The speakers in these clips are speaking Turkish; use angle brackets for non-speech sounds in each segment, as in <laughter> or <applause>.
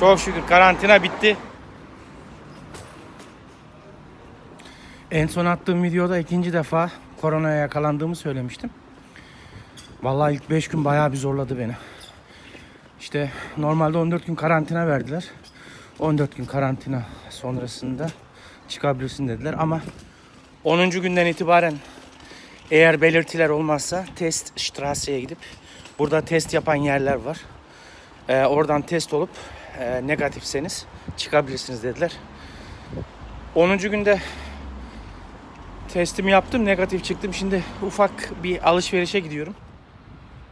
Çok şükür karantina bitti. En son attığım videoda ikinci defa koronaya yakalandığımı söylemiştim. Vallahi ilk 5 gün bayağı bir zorladı beni. İşte normalde 14 gün karantina verdiler. 14 gün karantina sonrasında çıkabilirsin dediler ama 10. günden itibaren eğer belirtiler olmazsa test Strasse'ye gidip burada test yapan yerler var. Ee, oradan test olup e, negatifseniz çıkabilirsiniz dediler. 10. günde testimi yaptım negatif çıktım. Şimdi ufak bir alışverişe gidiyorum.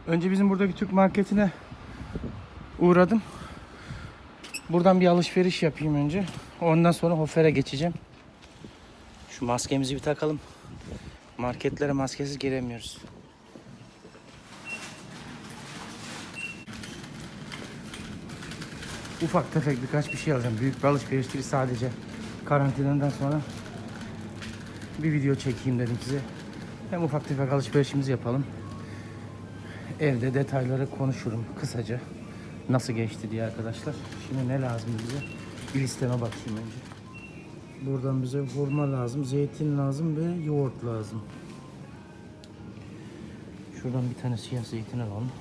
Önce bizim buradaki Türk marketine uğradım. Buradan bir alışveriş yapayım önce. Ondan sonra Hofer'e geçeceğim. Şu maskemizi bir takalım. Marketlere maskesiz giremiyoruz. Ufak tefek birkaç bir şey alacağım. Büyük bir alışveriş değil sadece karantinadan sonra bir video çekeyim dedim size. Hem ufak tefek alışverişimizi yapalım. Evde detayları konuşurum kısaca. Nasıl geçti diye arkadaşlar. Şimdi ne lazım bize? Bir listeme bakayım önce. Buradan bize hurma lazım, zeytin lazım ve yoğurt lazım. Şuradan bir tane siyah zeytin alalım.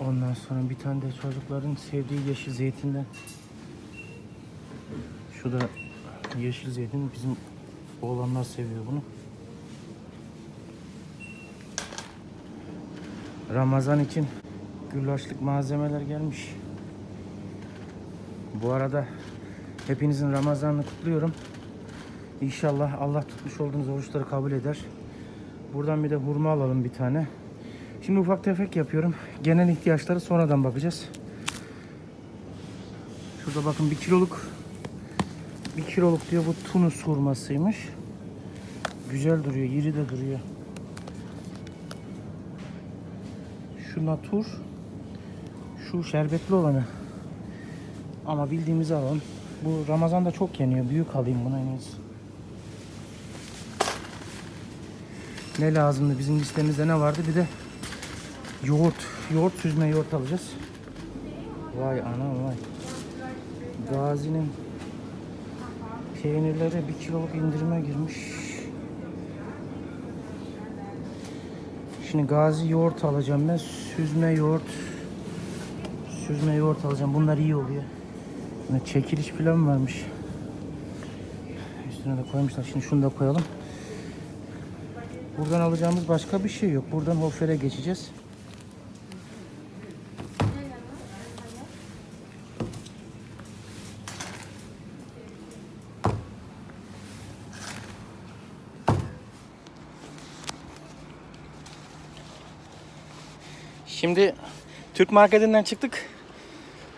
Ondan sonra bir tane de çocukların sevdiği yeşil zeytinden. Şu da yeşil zeytin. Bizim oğlanlar seviyor bunu. Ramazan için güllaçlık malzemeler gelmiş. Bu arada hepinizin Ramazan'ını kutluyorum. İnşallah Allah tutmuş olduğunuz oruçları kabul eder. Buradan bir de hurma alalım bir tane. Şimdi ufak tefek yapıyorum. Genel ihtiyaçları sonradan bakacağız. Şurada bakın bir kiloluk bir kiloluk diyor bu Tunus hurmasıymış. Güzel duruyor, iri de duruyor. Şu natur, şu şerbetli olanı. Ama bildiğimizi alalım. Bu Ramazan'da çok yeniyor. Büyük alayım buna en iyisi. Ne lazımdı? Bizim listemizde ne vardı? Bir de yoğurt. Yoğurt süzme yoğurt alacağız. Vay ana vay. Gazi'nin peynirlere bir kiloluk indirime girmiş. Şimdi Gazi yoğurt alacağım ben. Süzme yoğurt. Süzme yoğurt alacağım. Bunlar iyi oluyor. Buna çekiliş falan varmış. Üstüne de koymuşlar. Şimdi şunu da koyalım. Buradan alacağımız başka bir şey yok. Buradan Hofer'e geçeceğiz. Şimdi Türk marketinden çıktık.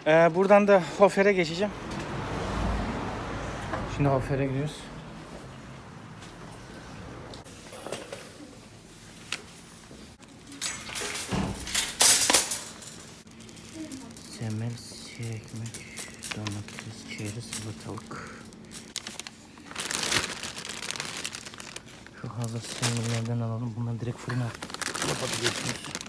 Ee, buradan da Hofer'e geçeceğim. Şimdi Hofer'e gidiyoruz. Semel, siyah ekmek, domates, çeri, salatalık. Şu hazır semellerden alalım. Bunları direkt fırına yapabiliyorsunuz.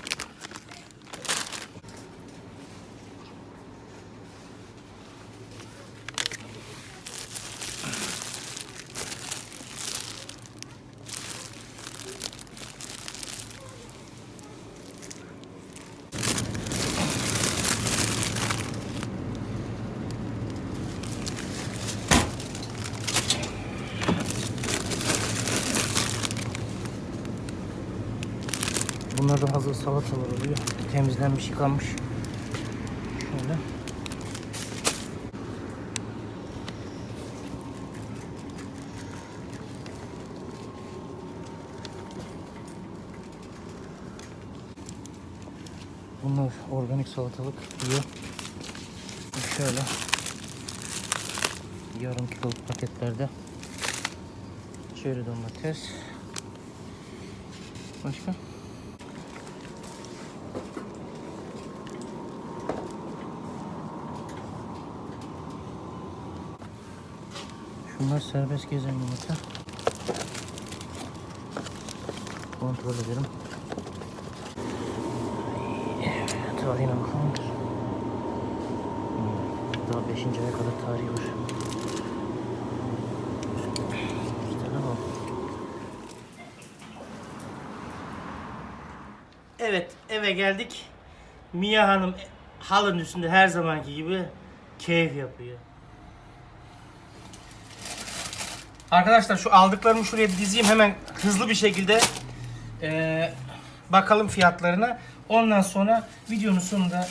Bunlar da hazır salatalar oluyor. Temizlenmiş, yıkanmış. Şöyle. Bunlar organik salatalık diyor. Şöyle yarım kiloluk paketlerde çeri domates başka Şunlar serbest gezen yumurta. Kontrol edelim. Evet, tarihine bakalım. Beşinci aya kadar tarihi var. İki tane var. Evet eve geldik. Mia Hanım halının üstünde her zamanki gibi keyif yapıyor. Arkadaşlar şu aldıklarımı şuraya dizeyim hemen hızlı bir şekilde eee, bakalım fiyatlarına. Ondan sonra videonun sonunda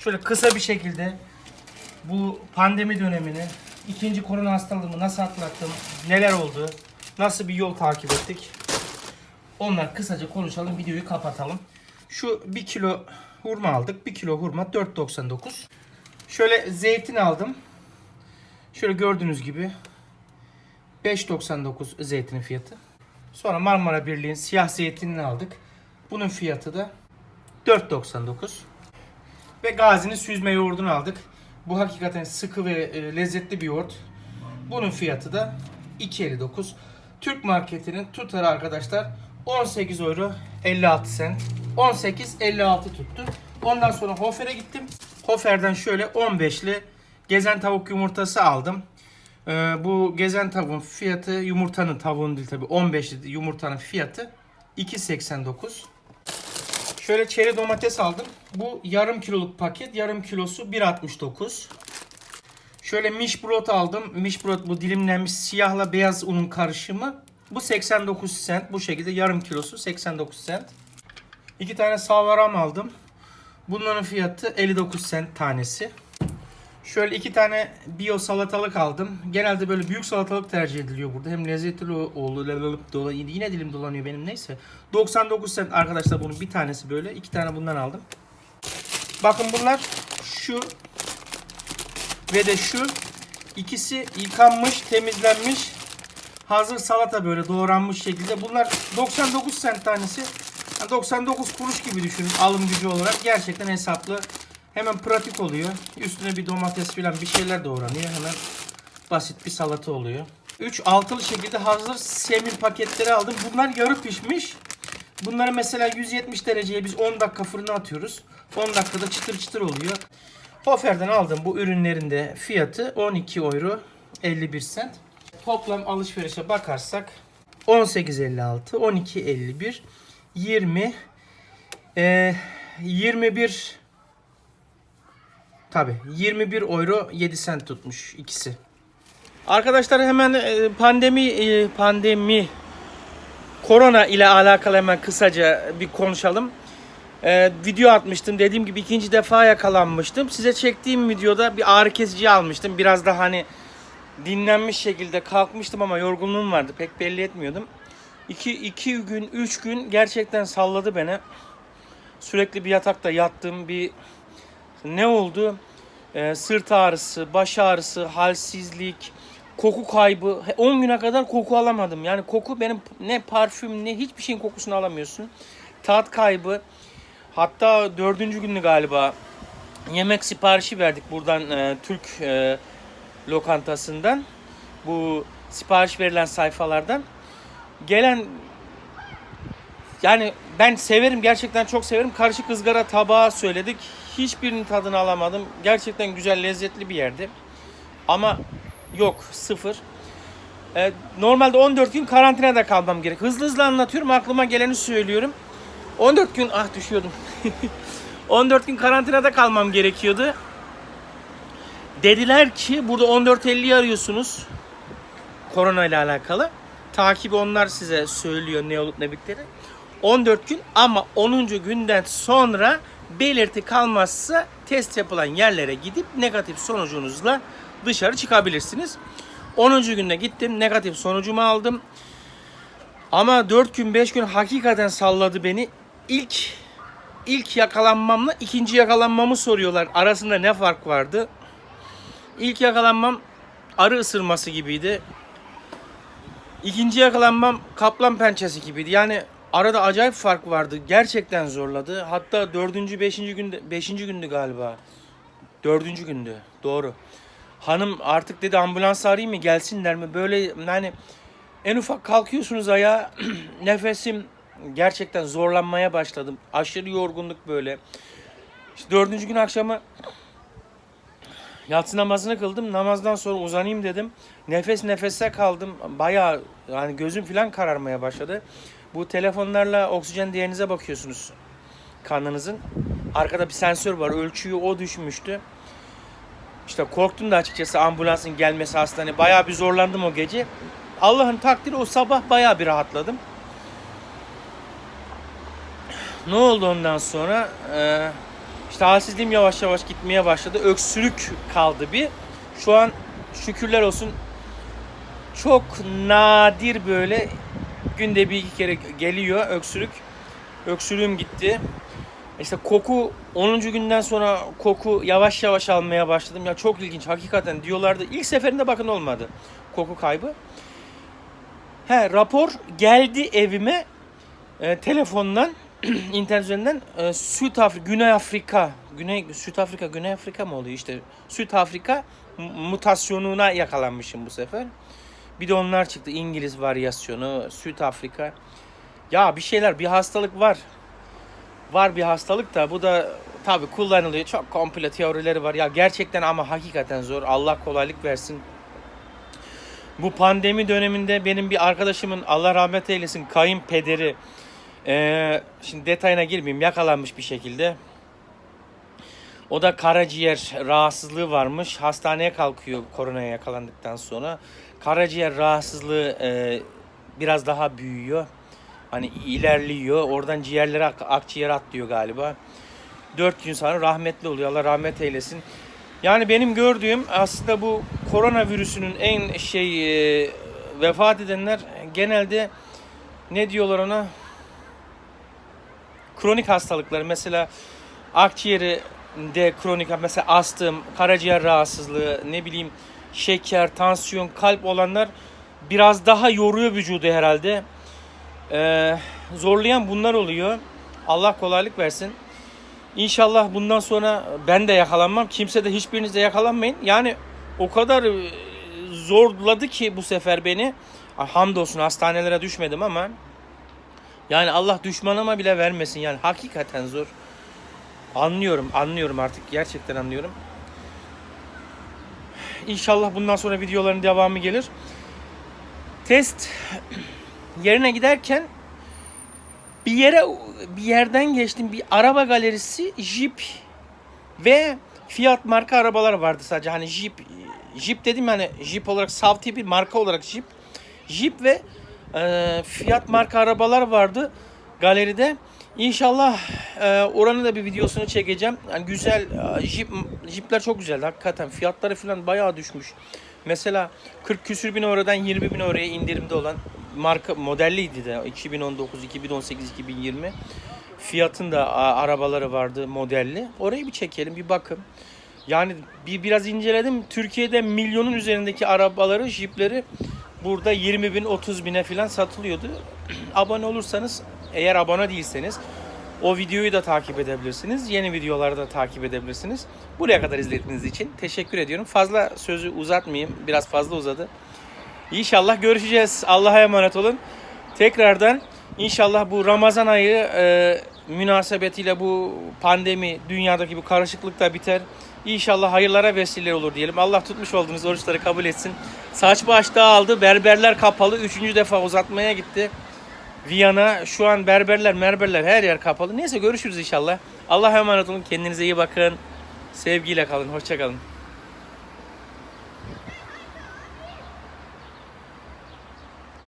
şöyle kısa bir şekilde bu pandemi dönemini, ikinci korona hastalığımı nasıl atlattım, neler oldu, nasıl bir yol takip ettik. Onlar kısaca konuşalım, videoyu kapatalım. Şu 1 kilo hurma aldık. 1 kilo hurma 4.99. Şöyle zeytin aldım. Şöyle gördüğünüz gibi 5.99 zeytinin fiyatı. Sonra Marmara Birliği'nin siyah zeytinini aldık. Bunun fiyatı da 4.99. Ve Gazi'nin süzme yoğurdunu aldık. Bu hakikaten sıkı ve e, lezzetli bir yoğurt. Bunun fiyatı da 2.59. Türk marketinin tutarı arkadaşlar 18 euro 56 sent. 18.56 tuttu. Ondan sonra Hofer'e gittim. Hofer'den şöyle 15'li gezen tavuk yumurtası aldım. Ee, bu gezen tavuğun fiyatı yumurtanın tavuğun değil tabi 15'li yumurtanın fiyatı 2.89. Şöyle çeri domates aldım. Bu yarım kiloluk paket. Yarım kilosu 1.69. Şöyle mişbrot aldım. Mişbrot bu dilimlenmiş siyahla beyaz unun karışımı. Bu 89 cent. Bu şekilde yarım kilosu 89 cent. İki tane savaram aldım. Bunların fiyatı 59 cent tanesi. Şöyle iki tane bio salatalık aldım. Genelde böyle büyük salatalık tercih ediliyor burada. Hem lezzetli oluyor. Yine dilim dolanıyor benim neyse. 99 cent arkadaşlar bunun bir tanesi böyle. iki tane bundan aldım. Bakın bunlar şu ve de şu ikisi yıkanmış, temizlenmiş hazır salata böyle doğranmış şekilde. Bunlar 99 cent tanesi. Yani 99 kuruş gibi düşünün alım gücü olarak. Gerçekten hesaplı. Hemen pratik oluyor. Üstüne bir domates falan bir şeyler doğranıyor. Hemen basit bir salata oluyor. 3 altılı şekilde hazır semil paketleri aldım. Bunlar yarı pişmiş. Bunları mesela 170 dereceye biz 10 dakika fırına atıyoruz. 10 dakikada çıtır çıtır oluyor. Hofer'den aldığım bu ürünlerin de fiyatı 12 euro 51 cent. Toplam alışverişe bakarsak 18.56, 12.51, 20, e, 21 tabi 21 euro 7 cent tutmuş ikisi. Arkadaşlar hemen e, pandemi e, pandemi korona ile alakalı hemen kısaca bir konuşalım. Ee, video atmıştım. Dediğim gibi ikinci defa yakalanmıştım. Size çektiğim videoda bir ağrı kesici almıştım. Biraz da hani dinlenmiş şekilde kalkmıştım ama yorgunluğum vardı. Pek belli etmiyordum. 2 iki gün, 3 gün gerçekten salladı beni. Sürekli bir yatakta yattım. Bir ne oldu? Ee, sırt ağrısı, baş ağrısı, halsizlik, koku kaybı. 10 güne kadar koku alamadım. Yani koku benim ne parfüm ne hiçbir şeyin kokusunu alamıyorsun. Tat kaybı. Hatta dördüncü günü galiba yemek siparişi verdik buradan e, Türk e, lokantasından. Bu sipariş verilen sayfalardan. Gelen yani ben severim gerçekten çok severim. Karışık ızgara tabağı söyledik. Hiçbirinin tadını alamadım. Gerçekten güzel lezzetli bir yerdi. Ama yok sıfır. Ee, normalde 14 gün karantinada kalmam gerek. Hızlı hızlı anlatıyorum aklıma geleni söylüyorum. 14 gün ah düşüyordum. <laughs> 14 gün karantinada kalmam gerekiyordu. Dediler ki burada 14.50'yi arıyorsunuz. Korona ile alakalı. Takibi onlar size söylüyor ne olup ne bittiğini. 14 gün ama 10. günden sonra belirti kalmazsa test yapılan yerlere gidip negatif sonucunuzla dışarı çıkabilirsiniz. 10. günde gittim negatif sonucumu aldım. Ama 4 gün 5 gün hakikaten salladı beni. İlk ilk yakalanmamla ikinci yakalanmamı soruyorlar. Arasında ne fark vardı? İlk yakalanmam arı ısırması gibiydi. İkinci yakalanmam kaplan pençesi gibiydi. Yani arada acayip fark vardı. Gerçekten zorladı. Hatta dördüncü, beşinci günde, beşinci gündü galiba. Dördüncü gündü. Doğru. Hanım artık dedi ambulans arayayım mı gelsinler mi? Böyle yani en ufak kalkıyorsunuz ayağa <clears throat> nefesim gerçekten zorlanmaya başladım. Aşırı yorgunluk böyle. İşte dördüncü gün akşamı Yatsı namazını kıldım. Namazdan sonra uzanayım dedim. Nefes nefese kaldım. Bayağı yani gözüm falan kararmaya başladı. Bu telefonlarla oksijen değerinize bakıyorsunuz kanınızın. Arkada bir sensör var. Ölçüyü o düşmüştü. İşte korktum da açıkçası ambulansın gelmesi hastane. Bayağı bir zorlandım o gece. Allah'ın takdiri o sabah bayağı bir rahatladım. Ne oldu ondan sonra? Ee, işte halsizliğim yavaş yavaş gitmeye başladı. Öksürük kaldı bir. Şu an şükürler olsun çok nadir böyle günde bir iki kere geliyor öksürük. Öksürüğüm gitti. İşte koku 10. günden sonra koku yavaş yavaş almaya başladım. Ya çok ilginç hakikaten diyorlardı. İlk seferinde bakın olmadı koku kaybı. He rapor geldi evime e, telefondan <clears throat> internet üzerinden e, Süt Afrika, Güney Afrika, Güney Süt Afrika, Güney Afrika mı oluyor işte? Süt Afrika mutasyonuna yakalanmışım bu sefer. Bir de onlar çıktı. İngiliz varyasyonu, Süt Afrika. Ya bir şeyler, bir hastalık var. Var bir hastalık da bu da tabii kullanılıyor. Çok komple teorileri var. Ya gerçekten ama hakikaten zor. Allah kolaylık versin. Bu pandemi döneminde benim bir arkadaşımın Allah rahmet eylesin kayınpederi ee, şimdi detayına girmeyeyim yakalanmış bir şekilde. O da karaciğer rahatsızlığı varmış. Hastaneye kalkıyor koronaya yakalandıktan sonra. Karaciğer rahatsızlığı e, biraz daha büyüyor. Hani ilerliyor. Oradan ciğerlere ak- akciğere atlıyor galiba. Dört gün sonra rahmetli oluyor. Allah rahmet eylesin. Yani benim gördüğüm aslında bu koronavirüsünün en şey e, vefat edenler genelde ne diyorlar ona? Kronik hastalıkları mesela akciğeri de kronik mesela astım, karaciğer rahatsızlığı, ne bileyim şeker, tansiyon, kalp olanlar biraz daha yoruyor vücudu herhalde. Ee, zorlayan bunlar oluyor. Allah kolaylık versin. İnşallah bundan sonra ben de yakalanmam. Kimse de hiçbiriniz de yakalanmayın. Yani o kadar e, zorladı ki bu sefer beni. Hamdolsun hastanelere düşmedim ama yani Allah düşmanıma bile vermesin. Yani hakikaten zor. Anlıyorum, anlıyorum artık. Gerçekten anlıyorum. İnşallah bundan sonra videoların devamı gelir. Test yerine giderken bir yere bir yerden geçtim. Bir araba galerisi Jeep ve Fiat marka arabalar vardı sadece. Hani Jeep Jeep dedim yani Jeep olarak Savti bir marka olarak Jeep. Jeep ve e, Fiat marka arabalar vardı galeride. İnşallah e, oranın da bir videosunu çekeceğim. Yani güzel e, Jeep Jeep'ler çok güzel hakikaten. Fiyatları falan bayağı düşmüş. Mesela 40 küsür bin eurodan 20 bin euroya indirimde olan marka modelliydi de 2019, 2018, 2020. Fiyatın da arabaları vardı modelli. Orayı bir çekelim bir bakın. Yani bir biraz inceledim. Türkiye'de milyonun üzerindeki arabaları, jipleri burada 20 bin, 30 bine falan satılıyordu. <clears throat> abone olursanız, eğer abone değilseniz o videoyu da takip edebilirsiniz. Yeni videoları da takip edebilirsiniz. Buraya kadar izlediğiniz için teşekkür ediyorum. Fazla sözü uzatmayayım. Biraz fazla uzadı. İnşallah görüşeceğiz. Allah'a emanet olun. Tekrardan inşallah bu Ramazan ayı e, münasebetiyle bu pandemi, dünyadaki bu karışıklık da biter. İnşallah hayırlara vesile olur diyelim. Allah tutmuş olduğunuz oruçları kabul etsin. Saç baş dağıldı. Berberler kapalı. Üçüncü defa uzatmaya gitti. Viyana şu an berberler merberler her yer kapalı. Neyse görüşürüz inşallah. Allah'a emanet olun. Kendinize iyi bakın. Sevgiyle kalın. Hoşça kalın.